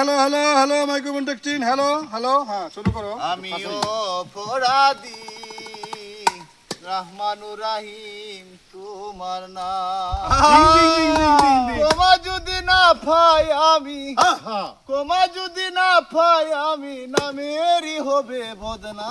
Hello hello hello microphone দেখছেন hello hello হ্যাঁ শুরু করো। আমিও অপরাধী রহমানুর রাহিম তোমার নাম। কোমা যদি না ফাই আমি কোমা যদি না ফাই আমি নামেরই হবে বদনা